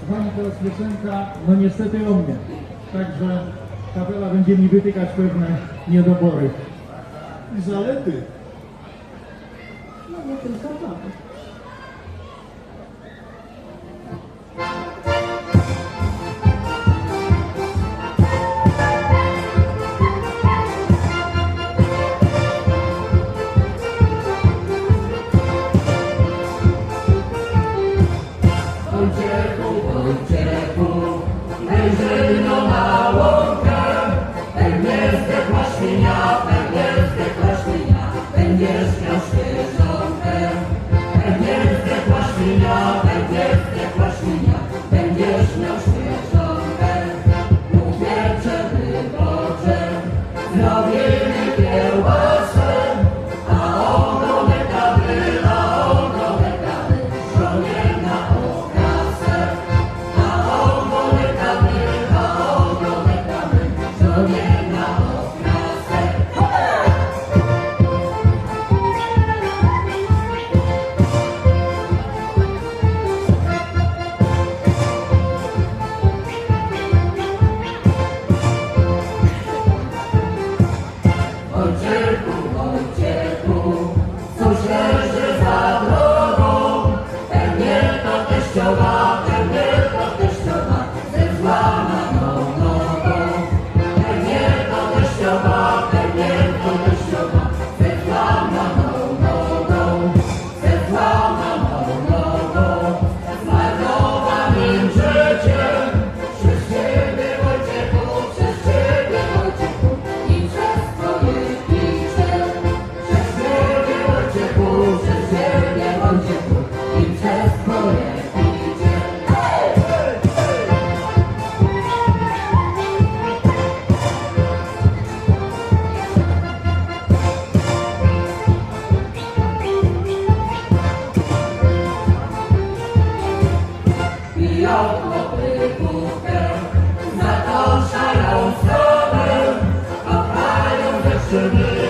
Kochani, teraz piosenka, no niestety o mnie. Także kapela będzie mi wytykać pewne niedobory. I zalety. No nie tylko to. today.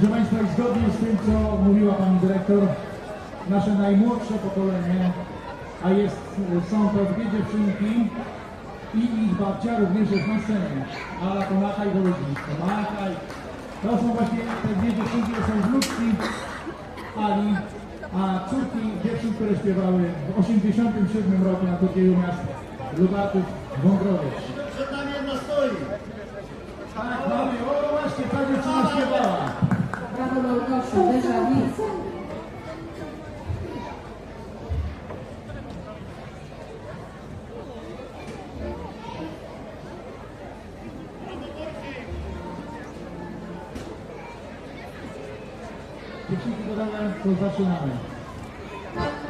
Proszę Państwa, zgodnie z tym, co mówiła Pani Dyrektor, nasze najmłodsze pokolenie, a jest, są to dwie dziewczynki i ich babcia również jest na scenie. Ala Konaka i Wolodzińska. Makaj. To są właśnie te dwie dziewczynki, to są wnuczki Ali, a córki dziewczyn, które śpiewały w 87 roku na turnieju miast Lubarków Wągrowiec. Przed nami jedna stoi. Tak, tak. クロの書店がに口にください、そうさしなの。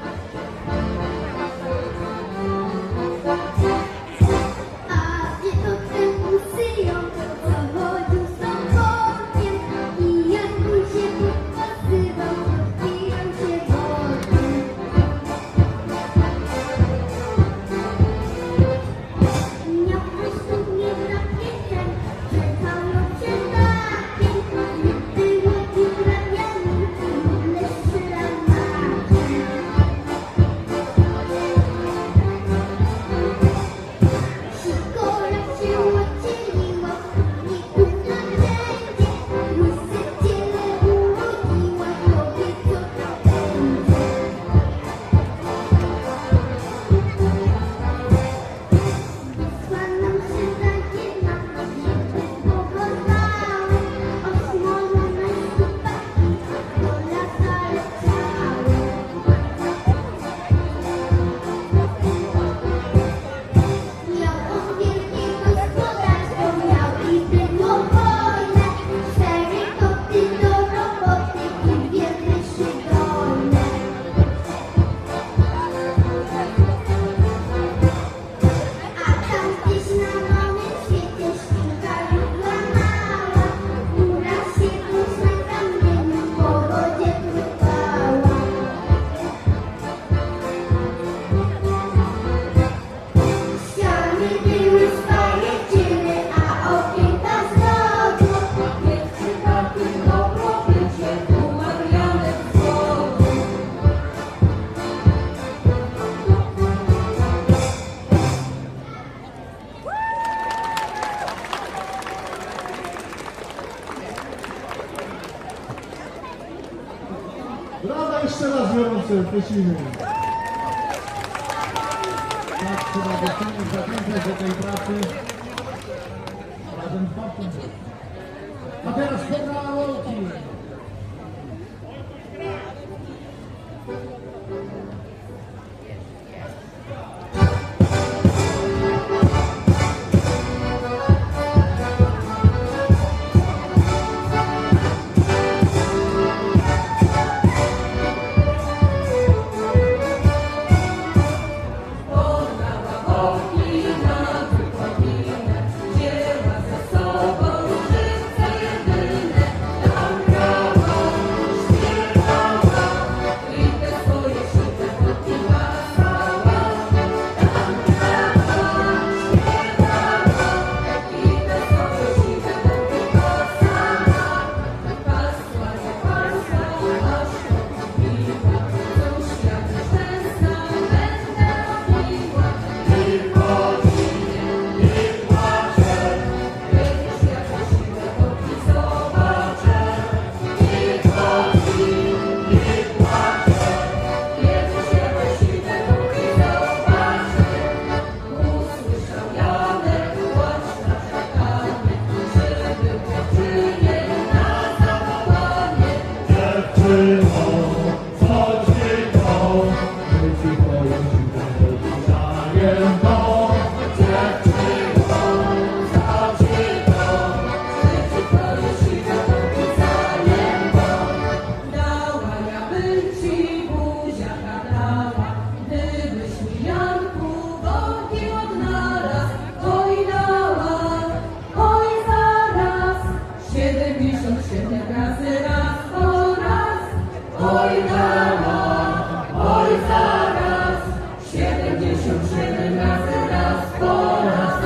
Lord.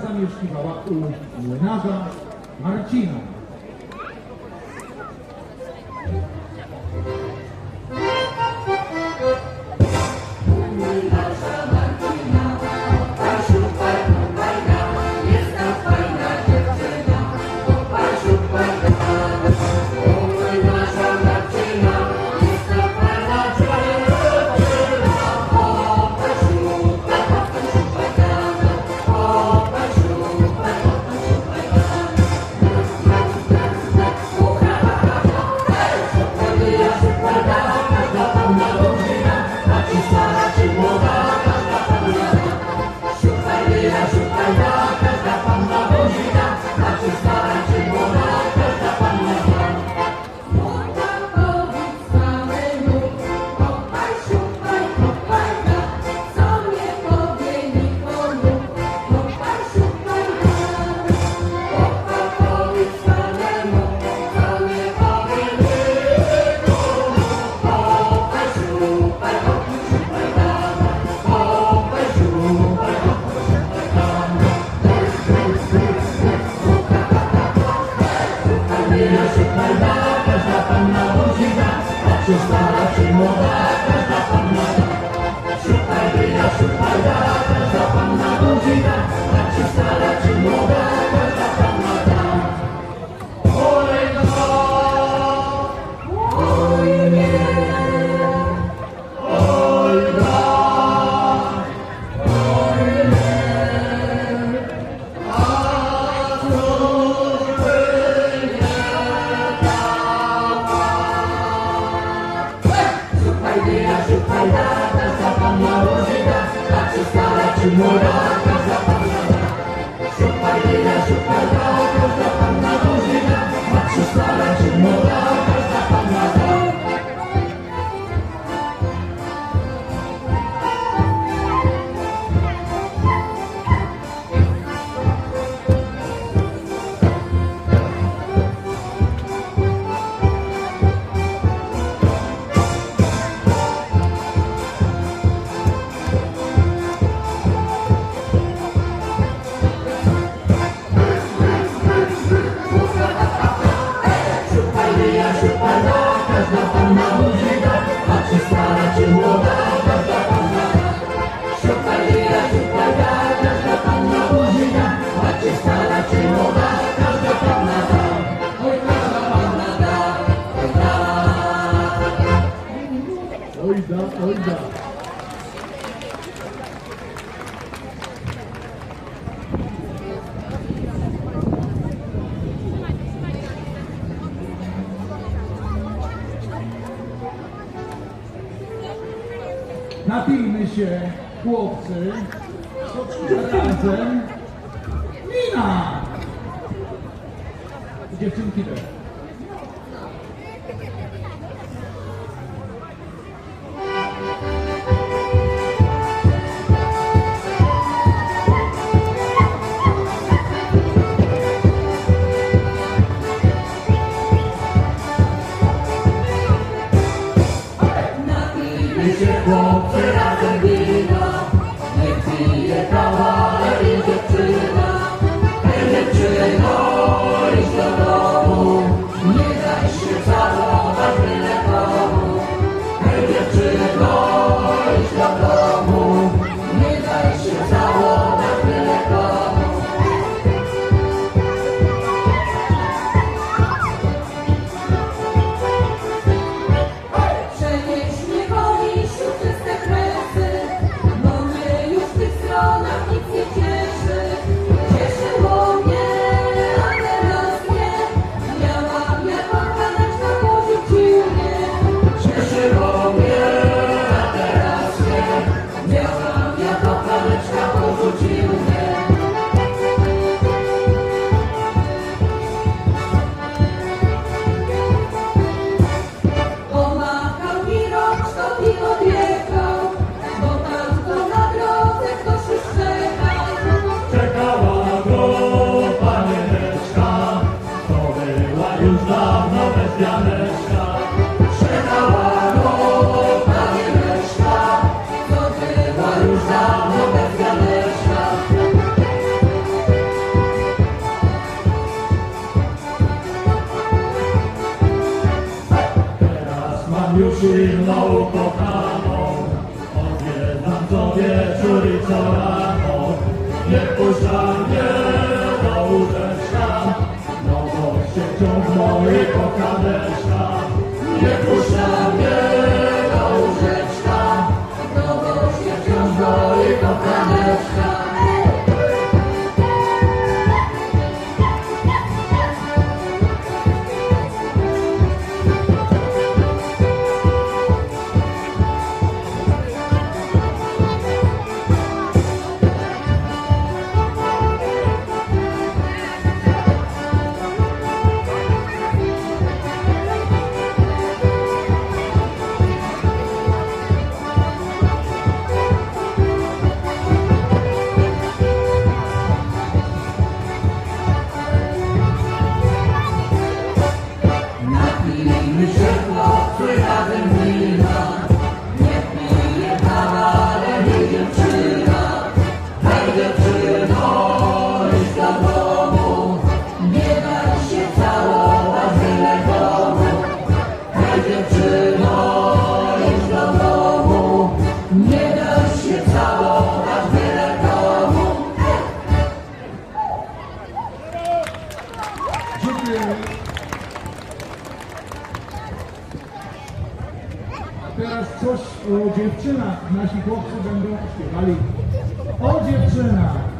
Zamieszkiwała u młynarza Marcina. doida. drużyną kochaną. Odwiedzam co wieczór i co rano, nie puszczam mnie do łóżeczka. Nowość się wciąż mojej kochaneczka, nie puszczam coś o dziewczynach. Nasi chłopcy będą śpiewali o dziewczynach.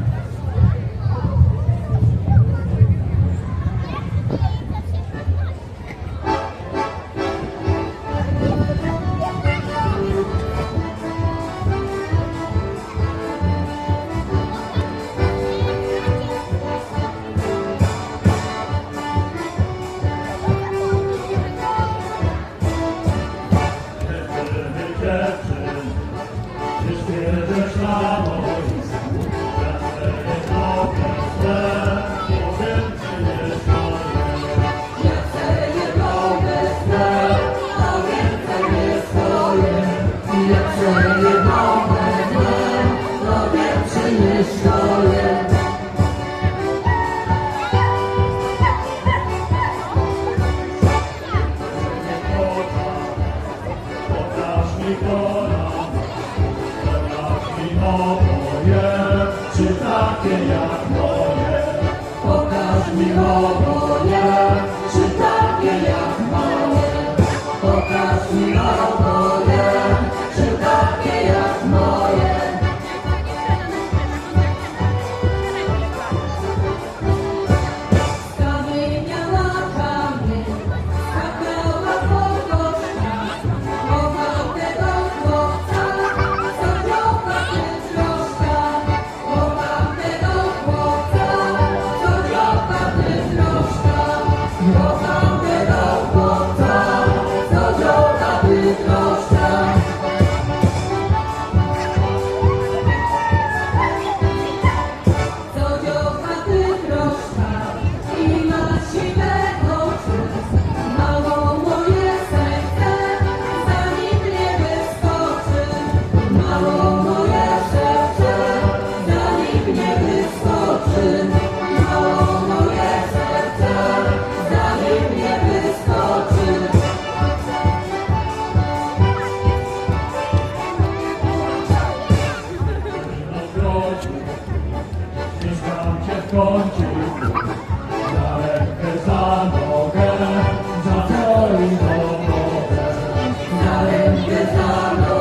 Lord.